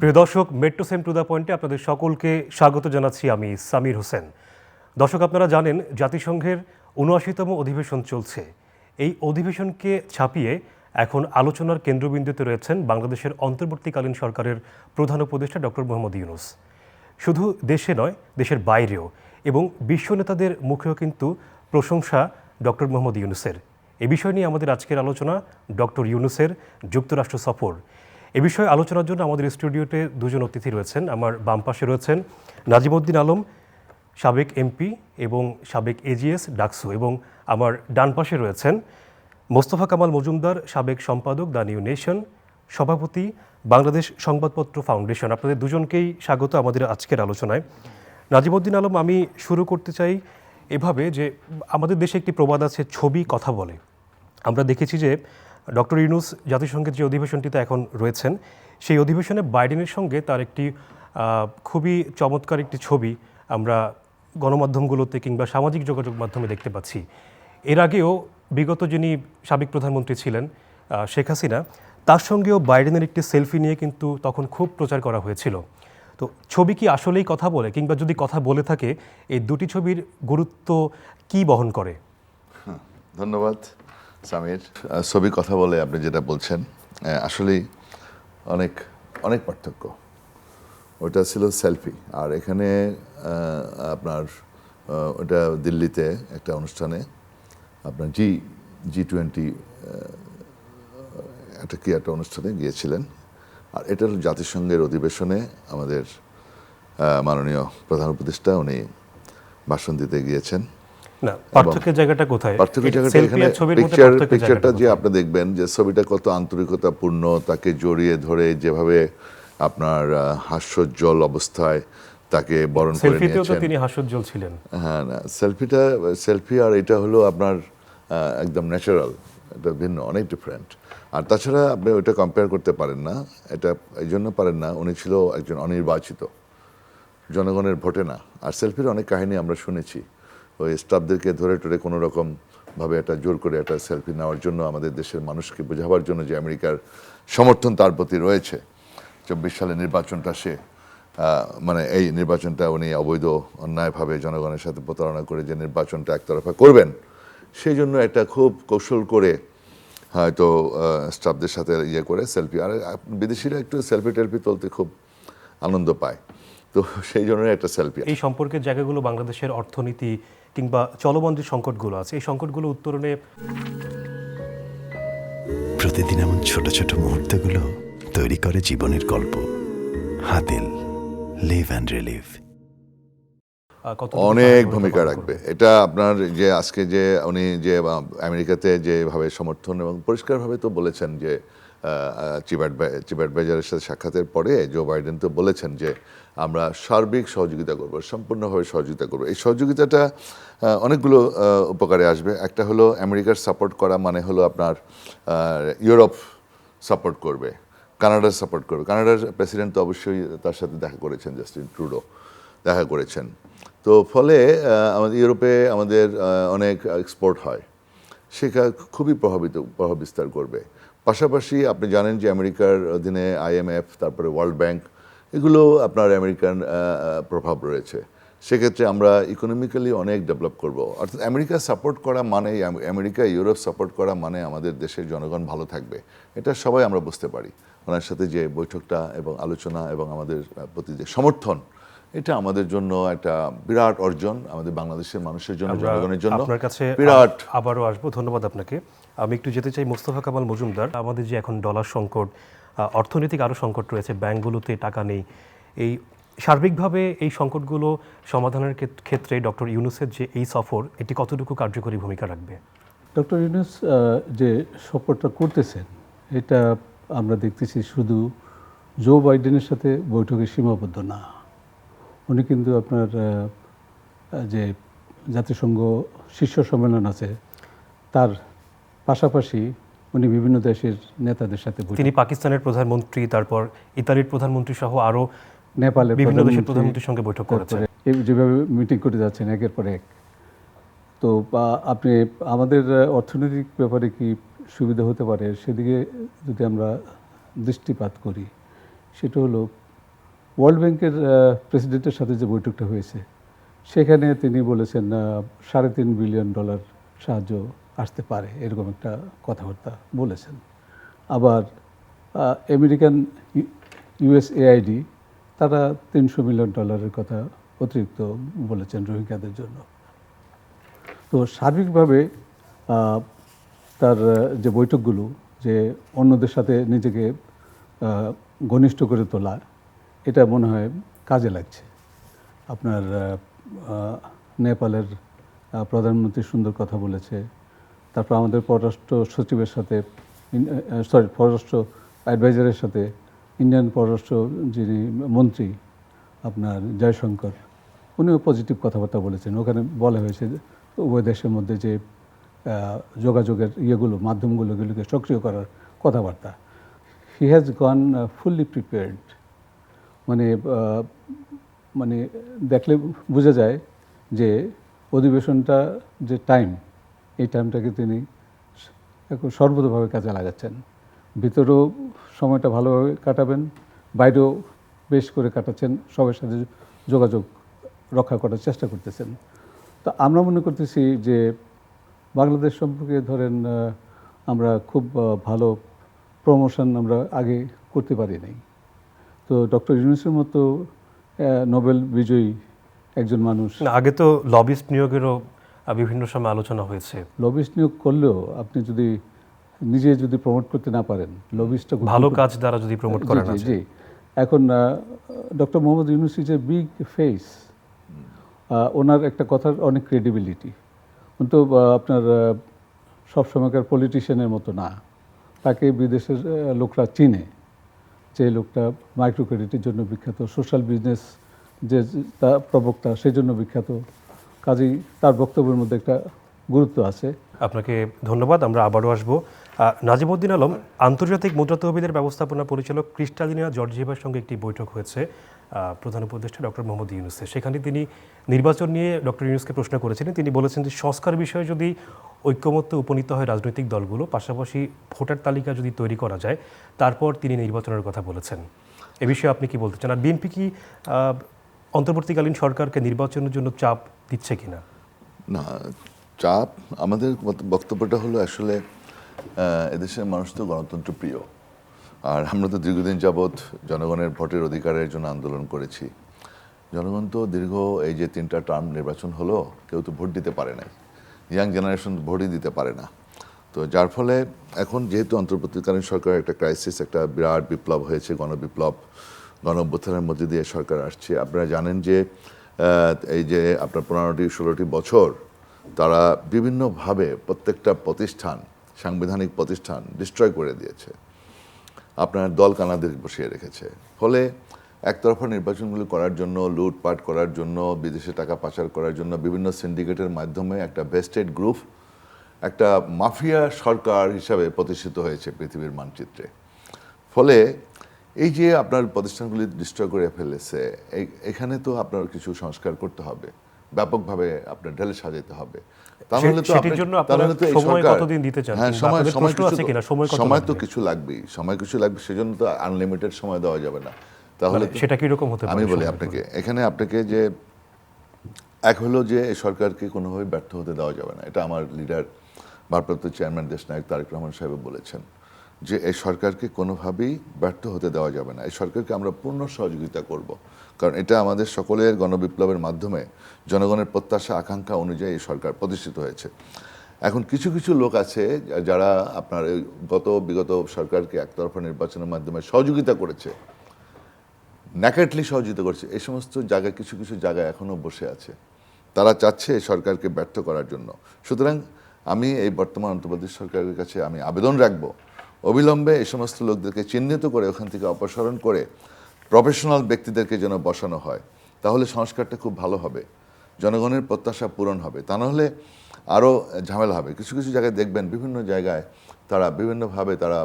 প্রিয় দর্শক metro same to the পয়েন্টে আপনাদের সকলকে স্বাগত জানাচ্ছি আমি সামির হোসেন। দর্শক, আপনারা জানেন, জাতিসংঘের উনআশিতম অধিবেশন চলছে। এই অধিবেশনকে ছাপিয়ে এখন আলোচনার কেন্দ্রবিন্দুতে রয়েছেন বাংলাদেশের অন্তর্বর্তীকালীন সরকারের প্রধান উপদেষ্টা ডক্টর মোহাম্মদ ইউনুস। শুধু দেশে নয়, দেশের বাইরেও এবং বিশ্ব নেতাদের মুখেও কিন্তু প্রশংসা ডক্টর মোহাম্মদ ইউনুসের। এ বিষয় নিয়ে আমাদের আজকের আলোচনা ডক্টর ইউনুসের যুক্তরাষ্ট্র সফর। এ বিষয়ে আলোচনার জন্য আমাদের স্টুডিওতে দুজন অতিথি রয়েছেন। আমার বাম পাশে রয়েছেন নাজিমউদ্দিন আলম, সাবেক এমপি এবং সাবেক এজিএস ডাকসু এবং আমার ডান পাশে রয়েছেন মোস্তফা কামাল মজুমদার, সাবেক সম্পাদক দ্য নিউ নেশন, সভাপতি বাংলাদেশ সংবাদপত্র ফাউন্ডেশন। আপনাদের দুজনকেই স্বাগত আমাদের আজকের আলোচনায়। নাজিমউদ্দিন আলম, আমি শুরু করতে চাই এভাবে যে আমাদের দেশে একটি প্রবাদ আছে, ছবি কথা বলে। আমরা দেখেছি যে ডক্টর ইউনুস জাতিসংঘের যে অধিবেশনটিতে এখন রয়েছেন, সেই অধিবেশনে বাইডেনের সঙ্গে তার একটি খুবই চমৎকার একটি ছবি আমরা গণমাধ্যমগুলোতে কিংবা সামাজিক যোগাযোগ মাধ্যমে দেখতে পাচ্ছি। এর আগেও বিগত যিনি সাবেক প্রধানমন্ত্রী ছিলেন শেখ হাসিনা, তার সঙ্গেও বাইডেনের একটি সেলফি নিয়ে কিন্তু তখন খুব প্রচার করা হয়েছিল। তো ছবি কি আসলেই কথা বলে কিংবা যদি কথা বলে থাকে, এই দুটি ছবির গুরুত্ব কি বহন করে? ধন্যবাদ। সামির ছবি কথা বলে আপনি যেটা বলছেন আহ, আসলেই অনেক অনেক পার্থক্য। ওটা ছিল সেলফি আর এখানে আপনার ওটা দিল্লিতে একটা অনুষ্ঠানে আপনার জি জি টোয়েন্টি একটা কি একটা অনুষ্ঠানে গিয়েছিলেন আর এটার জাতিসংঘের অধিবেশনে আমাদের মাননীয় প্রধান উপদেষ্টা উনি ভাষণ দিতে গিয়েছেন। না পার্থক্যের জায়গাটা কোথায়? পার্থক্য জায়গাটা এখানে পিকচার পিকচারটা যে আপনি দেখবেন যে ছবিটা কত আন্তরিকতাপূর্ণ তাকে জড়িয়ে ধরে যেভাবে আপনার হাস্যোজ্জ্বল অবস্থায় তাকে বরণ করে তো তিনি হাস্যোজ্জ্বল ছিলেন। হ্যাঁ না সেলফিটা সেলফি আর এটা হলো আপনার একদম ন্যাচারাল এটা ভিন্ন অনেক ডিফারেন্ট আর তাছাড়া আপনি ওটা কম্পেয়ার করতে পারেন না এটা এই জন্য পারেন না উনি ছিল একজন অনির্বাচিত জনগণের ভোটে না। আর সেলফির অনেক কাহিনী আমরা শুনেছি। ওই স্টাফদেরকে ধরে টরে কোনো রকম ভাবে একটা জোর করে একটা সেলফি নেওয়ার জন্য আমাদের দেশের মানুষকে বোঝাবার জন্য যে আমেরিকার সমর্থন তার প্রতি রয়েছে। চব্বিশ সালে নির্বাচনটা সে মানে এই নির্বাচনটা উনি অবৈধ, অন্যায়ভাবে জনগণের সাথে প্রতারণা করে যে নির্বাচনটা একতরফা করবেন, সেই জন্য একটা খুব কৌশল করে হয়তো স্টাফদের সাথে ইয়ে করে সেলফি আর বিদেশিরা একটু সেলফি টেলফি তুলতে খুব আনন্দ পায়। তো সেই জন্য একটা সেলফি এই সম্পর্কের জায়গাগুলো বাংলাদেশের অর্থনীতি কিংবা চলমান যে সংকটগুলো আছে। এই সংকটগুলো উত্তরণে প্রতিদিন এমন ছোট ছোট মুহূর্তগুলো তৈরি করে জীবনের গল্প। হাতিল লিভ অ্যান্ড রিলিভ অনেক ভূমিকা রাখবে। এটা আপনার যে আজকে যে উনি যে আমেরিকাতে যেভাবে সমর্থন এবং পরিষ্কারভাবে তো বলেছেন যে চিবাট চিবাট বেজারের সাথে সাক্ষাতের পরে জো বাইডেন তো বলেছেন যে আমরা সার্বিক সহযোগিতা করব, সম্পূর্ণভাবে সহযোগিতা করব। এই সহযোগিতাটা অনেকগুলো উপকারে আসবে। একটা হলো আমেরিকার সাপোর্ট করা মানে হলো আপনার ইউরোপ সাপোর্ট করবে, কানাডার সাপোর্ট করবে। কানাডার প্রেসিডেন্ট তো অবশ্যই তার সাথে দেখা করেছেন, জাস্টিন ট্রুডো দেখা করেছেন। তো ফলে আমাদের ইউরোপে আমাদের অনেক এক্সপোর্ট হয়। সেটা খুবই প্রভাবিত, প্রভাব বিস্তার করবে। পাশাপাশি আপনি জানেন যে আমেরিকার অধীনে আইএমএফ তারপরে ওয়ার্ল্ড ব্যাংক, এগুলো আপনার আমেরিকান প্রভাব রয়েছে। সেক্ষেত্রে আমরা ইকোনমিক্যালি অনেক ডেভেলপ করব। অর্থাৎ আমেরিকা সাপোর্ট করা মানে আমেরিকা, ইউরোপ সাপোর্ট করা মানে আমাদের দেশের জনগণ ভালো থাকবে। এটা সবাই আমরা বুঝতে পারি। ওনার সাথে যে বৈঠকটা এবং আলোচনা এবং আমাদের প্রতি যে সমর্থন এটা আমাদের জন্য একটা বিরাট অর্জন আমাদের বাংলাদেশের মানুষের জন্য জনগণের জন্য। আপনার কাছে বিরাট। আবারও আসব ধন্যবাদ আপনাকে। আমি একটু যেতে চাই মোস্তফা কামাল মজুমদার। আমাদের যে এখন ডলার সংকট অর্থনৈতিক আরও সংকট রয়েছে ব্যাংকগুলোতে টাকা নেই। এই সার্বিকভাবে এই সংকটগুলো সমাধানের ক্ষেত- ক্ষেত্রে ডক্টর ইউনুসের যে এই সফর এটি কতটুকু কার্যকরী ভূমিকা রাখবে? ডক্টর ইউনুস আহ, যে সফরটা করতেছেন এটা আমরা দেখতেছি শুধু জো বাইডেনের সাথে বৈঠকে সীমাবদ্ধ না। উনি কিন্তু আপনার যে জাতিসংঘ শীর্ষ সম্মেলন আছে তার পাশাপাশি উনি বিভিন্ন দেশের নেতাদের সাথে তিনি পাকিস্তানের প্রধানমন্ত্রী তারপর ইতালির প্রধানমন্ত্রী সহ আরও নেপালের বিভিন্ন দেশের প্রধানমন্ত্রীর সঙ্গে বৈঠক করেছেন। তারপরে যেভাবে মিটিং করে যাচ্ছেন একের পর এক। তো বা আপনি আমাদের অর্থনৈতিক ব্যাপারে কি সুবিধা হতে পারে? সেদিকে যদি আমরা দৃষ্টিপাত করি সেটা হলো ওয়ার্ল্ড ব্যাংকের প্রেসিডেন্টের সাথে যে বৈঠকটা হয়েছে, সেখানে তিনি বলেছেন সাড়ে তিন বিলিয়ন ডলার সাহায্য আসতে পারে, এরকম একটা কথাবার্তা বলেছেন। আবার আমেরিকান ইউএসএআইডি তারা তিনশো মিলিয়ন ডলারের কথা অতিরিক্ত বলেছেন রোহিঙ্গাদের জন্য। তো সার্বিকভাবে তার যে বৈঠকগুলো, যে অন্যদের সাথে নিজেকে ঘনিষ্ঠ করে তোলা এটা মনে হয় কাজে লাগছে। আপনার নেপালের প্রধানমন্ত্রী সুন্দর কথা বলেছে। তারপর আমাদের পররাষ্ট্র সচিবের সাথে সরি পররাষ্ট্র অ্যাডভাইজারের সাথে ইন্ডিয়ান পররাষ্ট্র যিনি মন্ত্রী, আপনার জয়শঙ্কর, উনিও পজিটিভ কথাবার্তা বলেছেন। ওখানে বলা হয়েছে উভয় দেশের মধ্যে যে যোগাযোগের ইয়েগুলো, মাধ্যমগুলো, এগুলোকে সক্রিয় করার কথাবার্তা। He has gone fully prepared মানে মানে দেখলে বোঝা যায় যে অধিবেশনটা যে টাইম এই টাইমটাকে তিনি এখন সর্বতভাবে কাজে লাগাচ্ছেন। ভিতরেও সময়টা ভালোভাবে কাটাবেন, বাইরেও বেশ করে কাটাচ্ছেন, সবার সাথে যোগাযোগ রক্ষা করার চেষ্টা করতেছেন। তো আমরা মনে করতেছি যে বাংলাদেশ সম্পর্কে ধরেন আমরা খুব ভালো প্রমোশন আমরা আগে করতে পারি নাই। তো ডক্টর ইউনুসের মতো নোবেল বিজয়ী একজন মানুষ। আগে তো লবিস্ট নিয়োগেরও বিভিন্ন সময় আলোচনা হয়েছে। লবিস্ট নিয়োগ করলেও আপনি যদি নিজে যদি প্রমোট করতে না পারেন লবিস্টটা ভালো কাজ দ্বারা যদি প্রমোট করেন জি, জি এখন doctor Mohammad Yunus is a big face ওনার একটা কথার অনেক ক্রেডিবিলিটি কিন্তু আহ, আপনার সবসময়কার পলিটিশিয়ানের মতো না। তাকে বিদেশের লোকরা চিনে। যে লোকটা মাইক্রো ক্রেডিটের জন্য বিখ্যাত সোশ্যাল বিজনেস যে তা প্রবক্তা সেই জন্য বিখ্যাত। কাজেই তার বক্তব্যের মধ্যে একটা গুরুত্ব আছে। আপনাকে ধন্যবাদ আমরা আবারও আসব। আহ, নাজিমউদ্দিন আলম আন্তর্জাতিক মুদ্রা তহবিলের ব্যবস্থাপনা পরিচালক ক্রিস্টালিনা জর্জিয়েভার সঙ্গে একটি বৈঠক হয়েছে প্রধান উপদেষ্টা ডক্টর মোহাম্মদ ইউনুসের। সেখানে তিনি নির্বাচন নিয়ে ডক্টর ইউনুসকে প্রশ্ন করেছিলেন। তিনি বলেছেন যে সংস্কার বিষয়ে যদি ঐক্যমত্য উপনীত হয় রাজনৈতিক দলগুলো, পাশাপাশি ভোটার তালিকা যদি তৈরি করা যায়, তারপর তিনি নির্বাচনের কথা বলেছেন। এ বিষয়ে আপনি কি বলতে চান? আর বিএনপি কি অন্তর্বর্তীকালীন সরকারকে নির্বাচনের জন্য চাপ দিচ্ছে কিনা? না, চাপ আমাদের বক্তব্যটা হলো আসলে এদেশের মানুষ তো গণতন্ত্র প্রিয়। আর আমরা তো দীর্ঘদিন যাবৎ জনগণের ভোটের অধিকারের জন্য আন্দোলন করেছি। জনগণ তো দীর্ঘ এই যে তিনটা টার্ম নির্বাচন হলো, কেউ তো ভোট দিতে পারে নাই। ইয়াং জেনারেশন ভোটই দিতে পারে না। তো যার ফলে এখন যেহেতু অন্তর্বর্তীকালীন সরকারের একটা ক্রাইসিস একটা বিরাট বিপ্লব হয়েছে, গণবিপ্লব গণ অভ্যুত্থানের মধ্যে দিয়ে সরকার আসছে। আপনারা জানেন যে এই যে আপনার পনেরোটি, ষোলোটি বছর তারা বিভিন্নভাবে প্রত্যেকটা প্রতিষ্ঠান, সাংবিধানিক প্রতিষ্ঠান ডিস্ট্রয় করে দিয়েছে। আপনার দল কানাদের বসিয়ে রেখেছে। ফলে একতরফা নির্বাচনগুলো করার জন্য লুটপাট করার জন্য বিদেশে টাকা পাচার করার জন্য বিভিন্ন সিন্ডিকেটের মাধ্যমে একটা বেস্টেড গ্রুপ একটা মাফিয়া সরকার হিসাবে প্রতিষ্ঠিত হয়েছে পৃথিবীর মানচিত্রে। ফলে এই যে আপনার প্রতিষ্ঠানগুলি ডিস্ট্রয় করে ফেলেছে এখানে তো আপনার কিছু সংস্কার করতে হবে ব্যাপকভাবে আপনার ঢেলে সাজাতে হবে। তাহলে তো জন্য তাহলে তো সময় কতদিন দিতে চান? হ্যাঁ সময় সময় কিছু তো- সময় তো কিছু লাগবেই। সময় কিছু লাগবে সেজন্য তো আনলিমিটেড সময় দেওয়া যাবে না। তাহলে মানে সেটা কীরকম হতে আমি বলি আপনাকে এখানে আপনাকে যে এক হলো যে সরকারকে কোনোভাবে ব্যর্থ হতে দেওয়া যাবে না। এটা আমার লিডার ভারপ্রাপ্ত চেয়ারম্যান দেশনায়ক তারেক রহমান সাহেব বলেছেন যে এই সরকারকে কোনোভাবেই ব্যর্থ হতে দেওয়া যাবে না। এই সরকারকে আমরা পূর্ণ সহযোগিতা করব। কারণ এটা আমাদের সকলের গণবিপ্লবের মাধ্যমে জনগণের প্রত্যাশা আকাঙ্ক্ষা অনুযায়ী এই সরকার প্রতিষ্ঠিত হয়েছে। এখন কিছু কিছু লোক আছে যারা আপনার গত বিগত সরকারকে একতরফা নির্বাচনের মাধ্যমে সহযোগিতা করেছে। ন্যাকেটলি সহযোগিতা করছে। এই সমস্ত জায়গায়, কিছু কিছু জায়গায় এখনও বসে আছে। তারা চাচ্ছে সরকারকে ব্যর্থ করার জন্য। সুতরাং আমি এই বর্তমান অন্তর্বর্তী সরকারের কাছে আমি আবেদন রাখব। অবিলম্বে এই সমস্ত লোকদেরকে চিহ্নিত করে, ওখান থেকে অপসারণ করে প্রফেশনাল ব্যক্তিদেরকে যেন বসানো হয়। তাহলে সংস্কারটা খুব ভালো হবে। জনগণের প্রত্যাশা পূরণ হবে। তা নাহলে আরও ঝামেলা হবে। কিছু কিছু জায়গায় দেখবেন বিভিন্ন জায়গায় তারা বিভিন্নভাবে তারা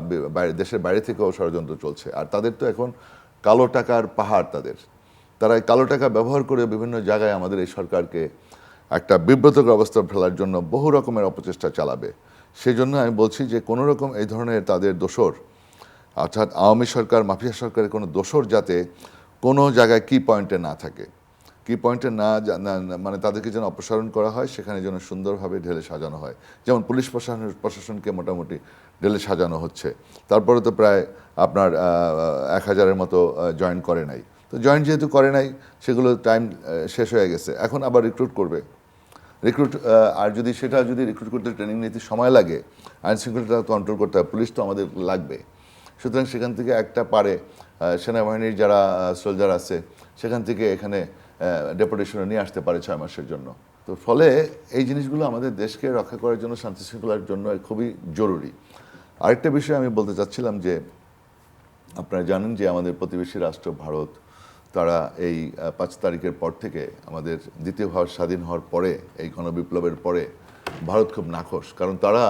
দেশের বাইরে থেকেও ষড়যন্ত্র চলছে। আর তাদের তো এখন কালো টাকার পাহাড় তাদের। তারা এই কালো টাকা ব্যবহার করে বিভিন্ন জায়গায় আমাদের এই সরকারকে একটা বিব্রতকর অবস্থা ফেলার জন্য বহু রকমের অপচেষ্টা চালাবে। সেই জন্য আমি বলছি যে কোনো রকম এই ধরনের তাদের দোষর, অর্থাৎ আওয়ামী সরকার, মাফিয়া সরকারের কোনো দোষর যাতে কোনো জায়গায় কি পয়েন্টে না থাকে। কি পয়েন্টে না মানে তাদেরকে যেন অপসারণ করা হয়, সেখানে যেন সুন্দরভাবে ঢেলে সাজানো হয়। যেমন পুলিশ প্রশাসন প্রশাসনকে মোটামুটি ঢেলে সাজানো হচ্ছে। তারপরে তো প্রায় আপনার এক হাজারের মতো জয়েন করে নাই। তো জয়েন যেহেতু করে নাই, সেগুলো টাইম শেষ হয়ে গেছে। এখন আবার রিক্রুট করবে। রিক্রুট আর যদি সেটা যদি রিক্রুট করতে ট্রেনিং নিতে সময় লাগে, আইন শৃঙ্খলাটা কন্ট্রোল করতে হয়, পুলিশ তো আমাদের লাগবে। সুতরাং সেখান থেকে একটা পারে সেনাবাহিনীর যারা সোলজার আছে, সেখান থেকে এখানে ডেপুটেশনে নিয়ে আসতে পারে ছয় মাসের জন্য। তো ফলে এই জিনিসগুলো আমাদের দেশকে রক্ষা করার জন্য শান্তি শৃঙ্খলার জন্য খুবই জরুরি। আরেকটা বিষয় আমি বলতে চাচ্ছিলাম যে, আপনারা জানেন যে আমাদের প্রতিবেশী রাষ্ট্র ভারত, তারা এই পাঁচ তারিখের পর থেকে আমাদের দ্বিতীয় ভারত স্বাধীন হওয়ার পরে, এই গণবিপ্লবের পরে ভারত খুব নাখোশ। কারণ তারা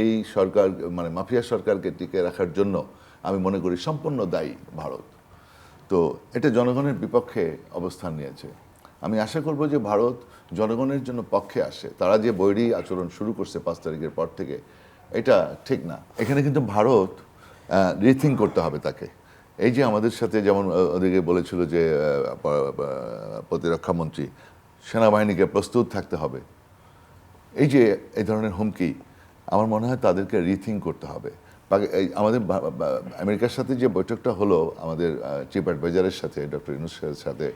এই সরকার মানে মাফিয়া সরকারকে টিকে রাখার জন্য আমি মনে করি সম্পূর্ণ দায়ী ভারত। তো এটা জনগণের বিপক্ষে অবস্থান নিয়েছে। আমি আশা করব যে ভারত জনগণের জন্য পক্ষে আসে। তারা যে বৈরী আচরণ শুরু করছে পাঁচ তারিখের পর থেকে এটা ঠিক না। এখানে কিন্তু ভারত রিথিং করতে হবে তাকে। এই যে আমাদের সাথে যেমন ওদিকে বলেছিল যে আহ, প- প- প্রতিরক্ষা মন্ত্রী সেনাবাহিনীকে প্রস্তুত থাকতে হবে। এই যে এই ধরনের হুমকি আমার মনে হয় তাদেরকে রিথিং করতে হবে। আমাদের আমেরিকার সাথে যে বৈঠকটা হলো, আমাদের চিফ অ্যাডভাইজারের সাথে, ডক্টর ইউনুসের সাথে,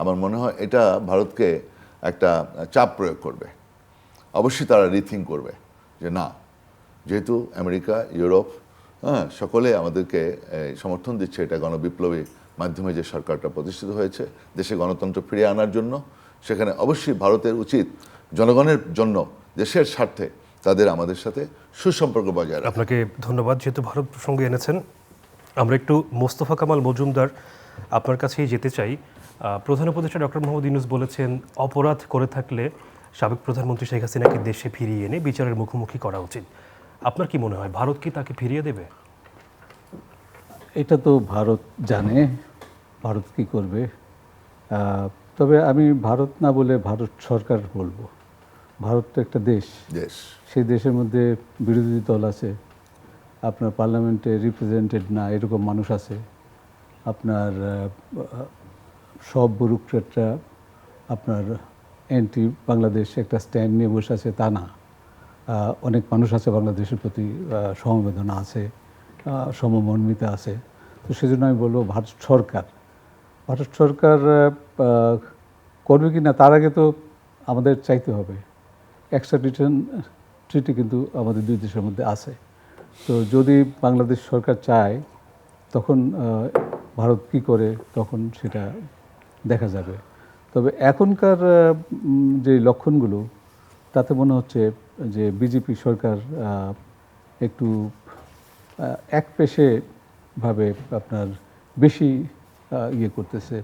আমার মনে হয় এটা ভারতকে একটা চাপ প্রয়োগ করবে। অবশ্যই তারা রিথিং করবে যে না, যেহেতু আমেরিকা, ইউরোপ হ্যাঁ সকলে আমাদেরকে সমর্থন দিচ্ছে এটা গণবিপ্লবী মাধ্যমে যে সরকারটা প্রতিষ্ঠিত হয়েছে, দেশে গণতন্ত্র ফিরিয়ে আনার জন্য। সেখানে অবশ্যই ভারতের উচিত জনগণের জন্য দেশের স্বার্থে তাদের আমাদের সাথে সুসম্পর্ক বজায় আপনাকে ধন্যবাদ যেহেতু ভারত প্রসঙ্গে এনেছেন। আমরা একটু মোস্তফা কামাল মজুমদার আপনার কাছেই যেতে চাই। প্রধান উপদেষ্টা ডক্টর মোহাম্মদ ইউনুস বলেছেন অপরাধ করে থাকলে সাবেক প্রধানমন্ত্রী শেখ হাসিনাকে দেশে ফিরিয়ে এনে বিচারের মুখোমুখি করা উচিত। আপনার কি মনে হয় ভারত কি তাকে ফিরিয়ে দেবে? এটা তো ভারত জানে ভারত কি করবে। তবে আমি ভারত না বলে ভারত সরকার বলব। ভারত তো একটা দেশ। দেশ। সেই দেশের মধ্যে বিরোধী দল আছে। আপনার পার্লামেন্টে রিপ্রেজেন্টেড না এরকম মানুষ আছে। আপনার সব ব্যুরোক্রেটরা আপনার অ্যান্টি বাংলাদেশ একটা স্ট্যান্ড নিয়ে বসে আছে তা না। অনেক মানুষ আছে বাংলাদেশের প্রতি সমবেদনা আছে সমমর্মিতা আছে। তো সেজন্য আমি বলব ভারত সরকার। ভারত সরকার করবে কি না তার আগে তো আমাদের চাইতে হবে। এক্সট্রাডিশন ট্রিটি কিন্তু আমাদের দুই দেশের মধ্যে আছে। তো যদি বাংলাদেশ সরকার চায়, তখন ভারত কি করে, তখন সেটা দেখা যাবে। তবে এখনকার যে লক্ষণগুলো, তাতে মনে হচ্ছে যে বিজেপি সরকার একটু এক পেশে ভাবে আপনার বেশি ইয়ে করতেছে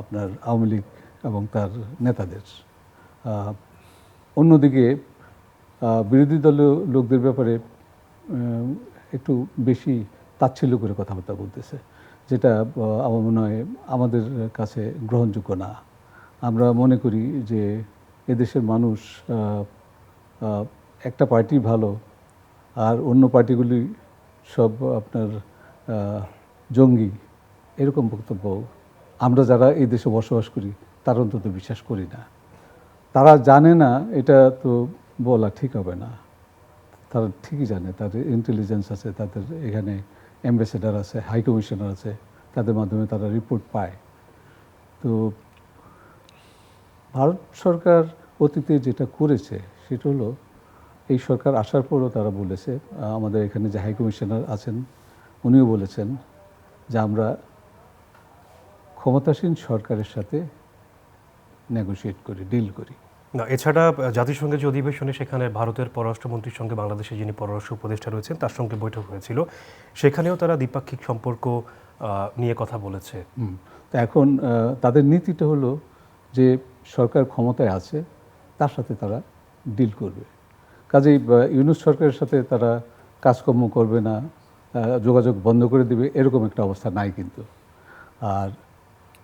আপনার আওয়ামী লীগ এবং তার নেতাদের। অন্যদিকে বিরোধী দলীয় লোকদের ব্যাপারে একটু বেশি তাচ্ছিল্য করে কথাবার্তা বলতেছে, যেটা আমার মনে হয় আমাদের কাছে গ্রহণযোগ্য না। আমরা মনে করি যে এদেশের মানুষ একটা পার্টি ভালো, আর অন্য পার্টিগুলি সব আপনার জঙ্গি, এরকম বক্তব্য আমরা যারা এই দেশে বসবাস করি, তার অন্তত বিশ্বাস করি না। তারা জানে না, এটা তো বলা ঠিক হবে না। তারা ঠিকই জানে, তাদের ইন্টেলিজেন্স আছে, তাদের এখানে অ্যাম্বাসেডার আছে হাই কমিশনার আছে, তাদের মাধ্যমে তারা রিপোর্ট পায়। তো ভারত সরকার অতীতে যেটা করেছে, সেটা হলো, এই সরকার আসার পরও তারা বলেছে আমাদের এখানে যে হাই কমিশনার আছেন, উনিও বলেছেন যে আমরা ক্ষমতাসীন সরকারের সাথে নেগোশিয়েট করি ডিল করি। না এছাড়া জাতিসংঘের যে অধিবেশনে সেখানে ভারতের পররাষ্ট্রমন্ত্রীর সঙ্গে বাংলাদেশের যিনি পররাষ্ট্র উপদেষ্টা রয়েছেন তার সঙ্গে বৈঠক হয়েছিল। সেখানেও তারা দ্বিপাক্ষিক সম্পর্ক নিয়ে কথা বলেছে। তো এখন তাদের নীতিটা হলো যে সরকার ক্ষমতায় আছে তার সাথে তারা ডিল করবে। কাজেই ইউনুস সরকারের সাথে তারা কাজকর্ম করবে না যোগাযোগ বন্ধ করে দেবে এরকম একটা অবস্থা নাই কিন্তু। আর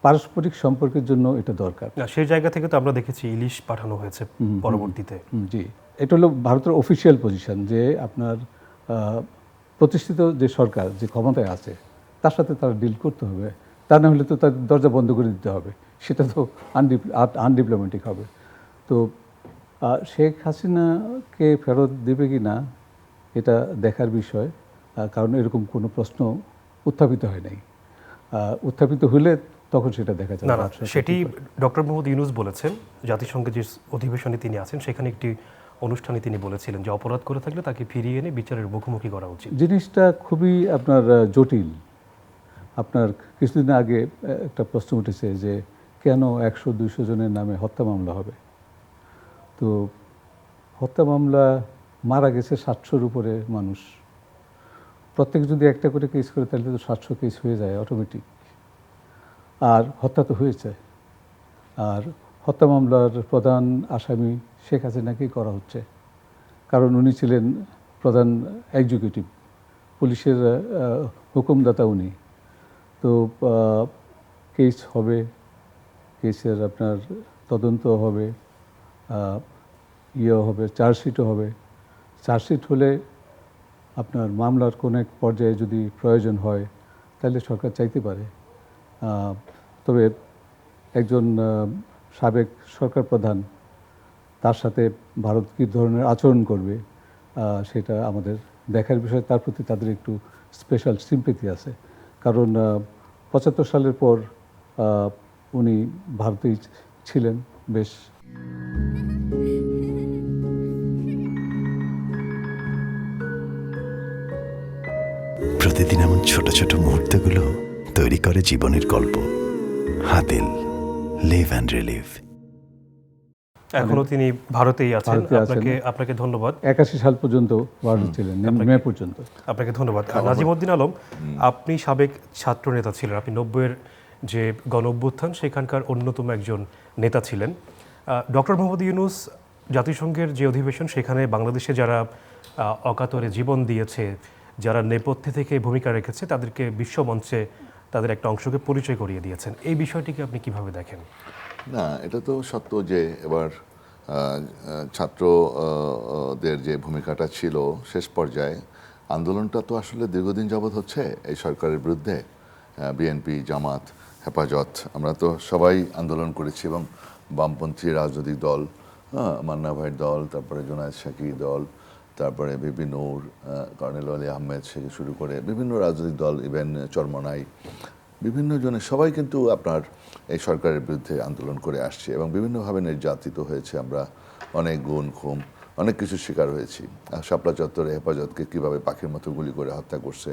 পারস্পরিক সম্পর্কের জন্য এটা দরকার। সেই জায়গা থেকে তো আমরা দেখেছি ইলিশ পাঠানো হয়েছে পরবর্তীতে। জি। এটা হলো ভারতের অফিসিয়াল পজিশন যে আপনার প্রতিষ্ঠিত যে সরকার যে ক্ষমতায় আছে তার সাথে তারা ডিল করতে হবে। তা না হলে তো তার দরজা বন্ধ করে দিতে হবে। সেটা তো আনডিপ্লোমেটিক হবে। তো শেখ হাসিনাকে ফেরত দেবে কি না এটা দেখার বিষয়। কারণ এরকম কোনো প্রশ্ন উত্থাপিত হয় নাই। উত্থাপিত হলে তখন সেটা দেখা যাবে না না সেটি ডক্টর মোহাম্মদ ইউনুস বলেছেন জাতিসংঘের যে অধিবেশনে তিনি আছেন সেখানে একটি অনুষ্ঠানে তিনি বলেছিলেন যে অপরাধ করে থাকলে তাকে ফিরিয়ে এনে বিচারের মুখোমুখি করা উচিত। জিনিসটা খুবই আপনার জটিল। আপনার কিছুদিন আগে একটা প্রশ্ন উঠেছে যে কেন একশো দুইশো জনের নামে হত্যা মামলা হবে? তো হত্যা মামলা মারা গেছে সাতশোর উপরে মানুষ। প্রত্যেক যদি একটা করে কেস করে তাহলে তো সাতশো কেস হয়ে যায় অটোমেটিক আর হত্যা তো হয়েছে। আর হত্যা মামলার প্রধান আসামি শেখ হাসিনাকেই করা হচ্ছে। কারণ উনি ছিলেন প্রধান এক্সিকিউটিভ পুলিশের হুকুমদাতা উনি। তো কেস হবে কেসের আপনার তদন্ত হবে ইয়ে হবে চার্জশিটও হবে। চার্জশিট হলে আপনার মামলার কোনো এক পর্যায়ে যদি প্রয়োজন হয়, তাহলে সরকার চাইতে পারে। তবে একজন সাবেক সরকার প্রধান, তার সাথে ভারত কী ধরনের আচরণ করবে সেটা আমাদের দেখার বিষয়। তার প্রতি তাদের একটু স্পেশাল সিম্পেথি আছে। কারণ পঁচাত্তর সালের পর উনি ভারতেই ছিলেন বেশ। প্রতিদিন এমন ছোট ছোট মুহূর্তগুলো তৈরি করে জীবনের গল্প। হাতিল লিভ অ্যান্ড রিলিভ এখনও তিনি ভারতেই আছেন। আপনাকে আপনাকে ধন্যবাদ। একাশি সাল পর্যন্ত ভারতে ছিলেন মে পর্যন্ত। আপনাকে ধন্যবাদ। নাজিমুদ্দিন আলম আপনি সাবেক ছাত্র নেতা ছিলেন। আপনি নব্বইয়ের যে গণ অভ্যুত্থান সেখানকার অন্যতম একজন নেতা ছিলেন। ডক্টর মোহাম্মদ ইউনুস জাতিসংঘের যে অধিবেশন সেখানে বাংলাদেশে যারা আহ, অকাতরে জীবন দিয়েছে যারা নেপথ্যে থেকে ভূমিকা রেখেছে তাদেরকে বিশ্বমঞ্চে তাদের একটা অংশকে পরিচয় করিয়ে দিয়েছেন। এই বিষয়টিকে আপনি কীভাবে দেখেন? না, এটা তো সত্য যে এবার ছাত্রদের যে ভূমিকাটা ছিল শেষ পর্যায়ে, আন্দোলনটা তো আসলে দীর্ঘদিন যাবৎ হচ্ছে এই সরকারের বিরুদ্ধে। বিএনপি, জামাত, হেফাজত, আমরা তো সবাই আন্দোলন করেছি এবং বামপন্থী রাজনৈতিক দল মান্না ভাইয়ের দল, তারপরে জোনায়দ শাকি দল তারপরে বিপি নূর কর্নেল আলী আহমেদ থেকে শুরু করে বিভিন্ন রাজনৈতিক দল ইভেন চরমনাই, বিভিন্ন জনে সবাই কিন্তু আপনার এই সরকারের বিরুদ্ধে আন্দোলন করে আসছে এবং বিভিন্নভাবে নির্যাতিত হয়েছে আমরা, অনেক গুণ, খুম, অনেক কিছু শিকার হয়েছি। শাপলা চত্বরে হেফাজতকে কীভাবে পাখির মতো গুলি করে হত্যা করছে,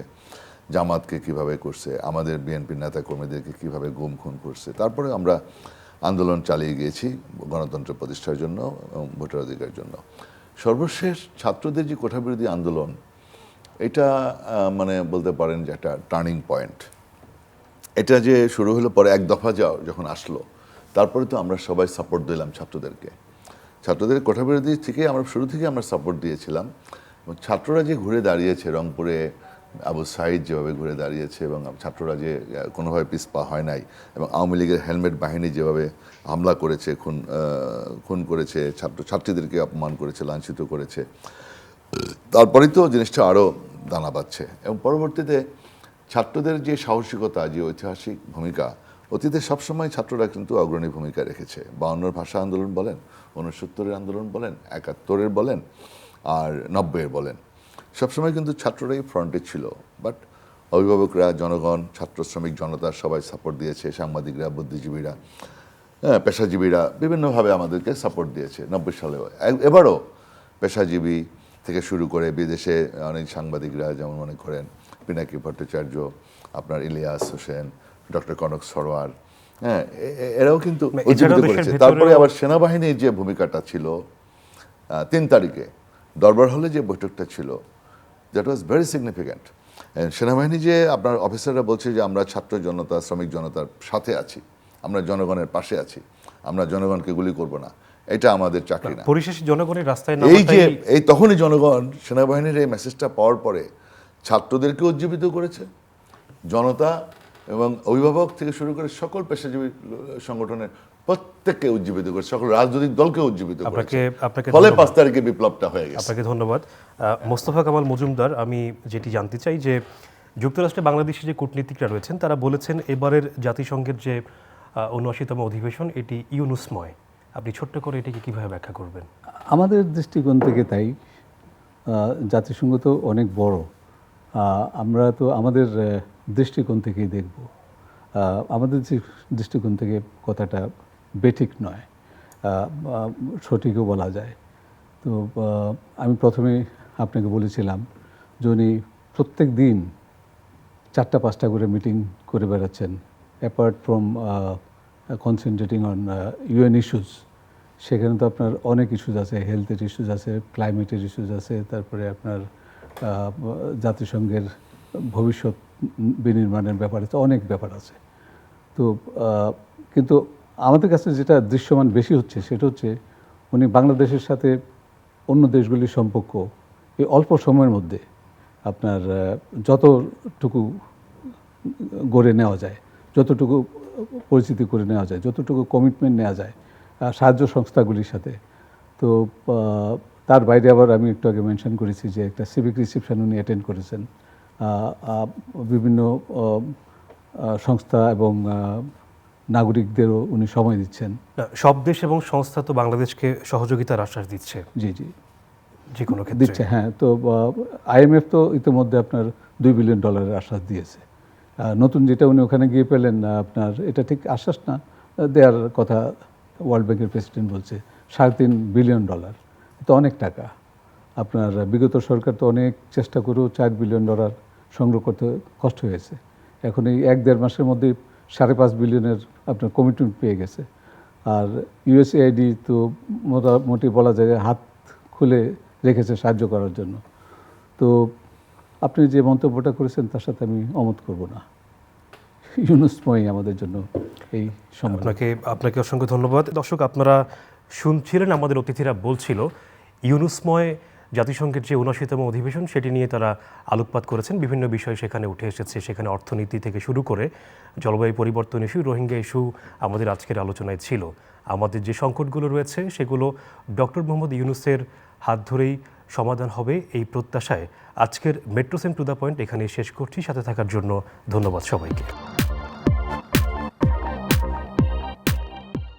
জামাতকে কীভাবে করছে, আমাদের বিএনপির নেতা কর্মীদেরকে কীভাবে গুম, খুন করছে, তারপরে আমরা আন্দোলন চালিয়ে গিয়েছি গণতন্ত্র প্রতিষ্ঠার জন্য এবং ভোটার অধিকারের জন্য। সর্বশেষ ছাত্রদের যে কোঠাবিরোধী আন্দোলন, এটা মানে বলতে পারেন যে একটা টার্নিং পয়েন্ট এটা যে শুরু হলো পরে এক দফা যাও যখন আসলো, তারপরে তো আমরা সবাই সাপোর্ট দিলাম ছাত্রদেরকে। ছাত্রদের কোঠাবিরোধী থেকে আমরা, শুরু থেকে আমরা সাপোর্ট দিয়েছিলাম। ছাত্ররা যে ঘুরে দাঁড়িয়েছে রংপুরে আবু সাইদ যেভাবে ঘুরে দাঁড়িয়েছে এবং ছাত্ররা যে কোনোভাবে পিছপা হয় নাই এবং আওয়ামী লীগের হেলমেট বাহিনী যেভাবে হামলা করেছে, খুন খুন করেছে, ছাত্র, ছাত্রীদেরকে অপমান করেছে, লাঞ্ছিত করেছে, তারপরেই তো জিনিসটা আরও দানা পাচ্ছে এবং পরবর্তীতে ছাত্রদের যে সাহসিকতা, যে ঐতিহাসিক ভূমিকা, অতীতে সবসময় ছাত্ররা কিন্তু অগ্রণী ভূমিকা রেখেছে। বাউন্নর ভাষা আন্দোলন বলেন উনসত্তরের আন্দোলন বলেন, একাত্তরের বলেন, আর নব্বইয়ের বলেন। সবসময় কিন্তু ছাত্ররাই ফ্রন্টে ছিল বাট অভিভাবকরা জনগণ ছাত্র শ্রমিক জনতা সবাই সাপোর্ট দিয়েছে সাংবাদিকরা বুদ্ধিজীবীরা হ্যাঁ পেশাজীবীরা বিভিন্নভাবে আমাদেরকে সাপোর্ট দিয়েছে। নব্বই সালেও এবারও পেশাজীবী থেকে শুরু করে বিদেশে অনেক সাংবাদিকরা যেমন মনে করেন পিনাকি ভট্টাচার্য আপনার ইলিয়াস হোসেন ডক্টর কনক সরোয়ার হ্যাঁ এরাও কিন্তু উজ্জীবিত করেছে। তারপরে আবার সেনাবাহিনীর যে ভূমিকাটা ছিল তিন তারিখে দরবার হলে যে বৈঠকটা ছিল দ্যাট ওয়াজ ভেরি সিগনিফিক্যান্ট সেনাবাহিনী যে আপনার অফিসাররা বলছে যে আমরা ছাত্র জনতা শ্রমিক জনতার সাথে আছি আমরা জনগণের পাশে আছি আমরা জনগণকে গুলি করব না এটা আমাদের চাকরি না। পরিশেষে জনগণের রাস্তায় এই যে এই তখনই জনগণ সেনাবাহিনীর এই মেসেজটা পাওয়ার পরে ছাত্রদেরকে উজ্জীবিত করেছে জনতা এবং অভিভাবক থেকে শুরু করে সকল পেশাজীবী সংগঠনের প্রত্যেককে উজ্জীবিত করেছে সকল রাজনৈতিক দলকে উজ্জীবিত আপনাকে- আপনাকে ফলে পাঁচ তারিখে বিপ্লবটা হয়ে গেছে। আপনাকে ধন্যবাদ। মোস্তফা কামাল মজুমদার আমি যেটি জানতে চাই যে যুক্তরাষ্ট্রে বাংলাদেশি যে কূটনীতিকরা রয়েছেন তারা বলেছেন এবারের জাতিসংঘের যে উনআশিতম অধিবেশন এটি ইউনুসময়। আপনি ছোট্ট করে এটিকে কীভাবে ব্যাখ্যা করবেন? আমাদের দৃষ্টিকোণ থেকে তাই আহ, জাতিসংঘ তো অনেক বড়। আহ, আমরা তো আমাদের দৃষ্টিকোণ থেকেই দেখব। আহ, আমাদের যে দৃষ্টিকোণ থেকে কথাটা বেঠিক নয় সঠিকও বলা যায়। তো আমি প্রথমে আপনাকে বলেছিলাম যে উনি প্রত্যেক দিন চারটা, পাঁচটা করে মিটিং করে বেড়াচ্ছেন apart from concentrating on UN issues সেখানে তো আপনার অনেক ইস্যুজ আছে হেলথের ইস্যুজ আছে ক্লাইমেটের ইস্যুজ আছে, তারপরে আপনার জাতিসংঘের ভবিষ্যৎ বিনির্মাণের ব্যাপারে তো অনেক ব্যাপার আছে। তো কিন্তু আমাদের কাছে যেটা দৃশ্যমান বেশি হচ্ছে সেটা হচ্ছে উনি বাংলাদেশের সাথে অন্য দেশগুলির সম্পর্ক এই অল্প সময়ের মধ্যে আপনার যতটুকু গড়ে নেওয়া যায়, যতটুকু পরিচিতি করে নেওয়া যায়, যতটুকু কমিটমেন্ট নেওয়া যায় সাহায্য সংস্থাগুলির সাথে। তো তার বাইরে আবার আমি একটু আগে মেনশন করেছি যে একটা সিভিক রিসেপশন উনি অ্যাটেন্ড করেছেন। বিভিন্ন সংস্থা এবং নাগরিকদেরও উনি সময় দিচ্ছেন। সব দেশ এবং সংস্থা তো বাংলাদেশকে সহযোগিতার আশ্বাস দিচ্ছে। জি জি। যে কোনো ক্ষেত্রে। দিচ্ছে হ্যাঁ তো আইএমএফ তো ইতিমধ্যে আপনার দুই বিলিয়ন ডলারের আশ্বাস দিয়েছে। নতুন যেটা উনি ওখানে গিয়ে পেলেন আপনার এটা ঠিক আশ্বাস না দেওয়ার কথা ওয়ার্ল্ড ব্যাংকের প্রেসিডেন্ট বলছে সাড়ে তিন বিলিয়ন ডলার তো অনেক টাকা। আপনার বিগত সরকার তো অনেক চেষ্টা করেও চার বিলিয়ন ডলার সংগ্রহ করতে কষ্ট হয়েছে। এখন এই এক দেড় মাসের মধ্যে সাড়ে পাঁচ বিলিয়নের আপনার কমিটমেন্ট পেয়ে গেছে। আর ইউএসএআইডি তো মোটামুটি বলা যায় হাত খুলে রেখেছে সাহায্য করার জন্য। তো আপনি যে মন্তব্যটা করেছেন তার সাথে আমি অমত করব না। ইউনুসময় আমাদের জন্য এই আপনাকে আপনাকে অসংখ্য ধন্যবাদ। দর্শক, আপনারা শুনছিলেন আমাদের অতিথিরা বলছিল ইউনুসময় জাতিসংঘের যে উনআশিতম অধিবেশন, সেটি নিয়ে তারা আলোকপাত করেছেন। বিভিন্ন বিষয় সেখানে উঠে এসেছে। সেখানে অর্থনীতি থেকে শুরু করে জলবায়ু পরিবর্তন ইস্যু, রোহিঙ্গা ইস্যু আমাদের আজকের আলোচনায় ছিল। আমাদের যে সংকটগুলো রয়েছে, সেগুলো ডক্টর মোহাম্মদ ইউনুসের হাত ধরেই সমাধান হবে এই প্রত্যাশায়। আজকের metro same to the point এখানে শেষ করছি। সাথে থাকার জন্য ধন্যবাদ সবাইকে।